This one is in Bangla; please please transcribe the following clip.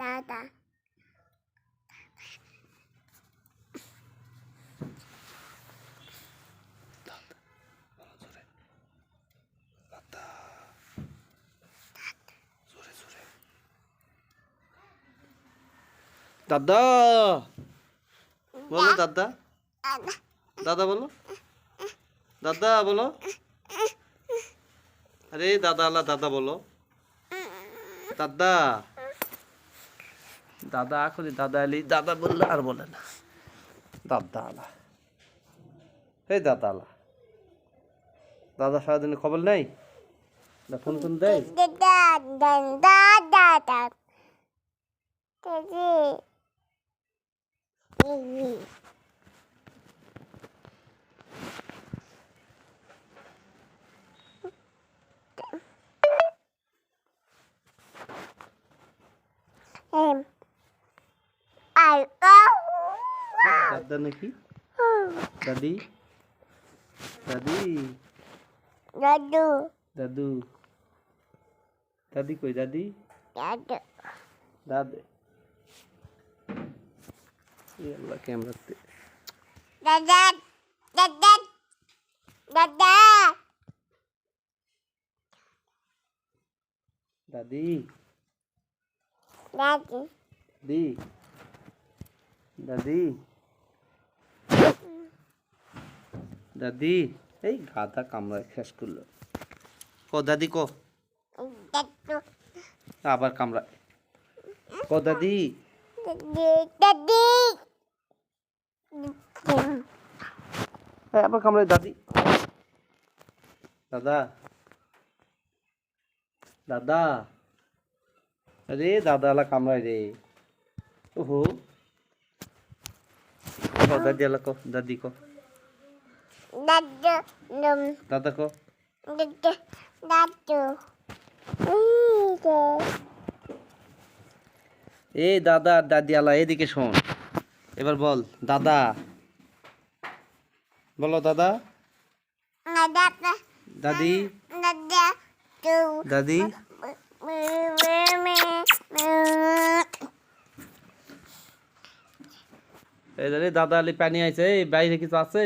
দাদা। দাদা। বলো দাদা। দাদা। বলো। দাদা বলো। আরে দাদা আল্লাহ দাদা বলো। দাদা। দাদা এখনই দাদা এলি দাদা বললে আর বলে না। দাদা আলা। এই দাদা আলা। দাদা সারাদিনে খবর নেই? না, ফোন ফোন দেয়? দাদা দাদা দাদা দিদি দিদি এম আর দাদা নাকি দাদি দাদি দাদু দাদু দাদি কই দাদি দাদু দাদে আল্লাহ ক্যামেরাতে দাদা। দাদা, এই গাদা কামড়ায় শেষ করল। ক দাদি, ক। আবার কামড়ায়। ক দাদি। দাদি আবার কামড়ায়, দাদি। দাদা। দাদা। আরে দাদা আলা কামড়ায় রে। ওহো। দাদি দাদি দাদু দাদা দাদু দাদু। এই দাদা আর দাদি আলা এদিকে শোন। এবার বল দাদা। বলো দাদা। দাদা দাদি দাদা তু দাদি এই দাদি আলি পানি আইছে এই বাইরে কিছু আছে?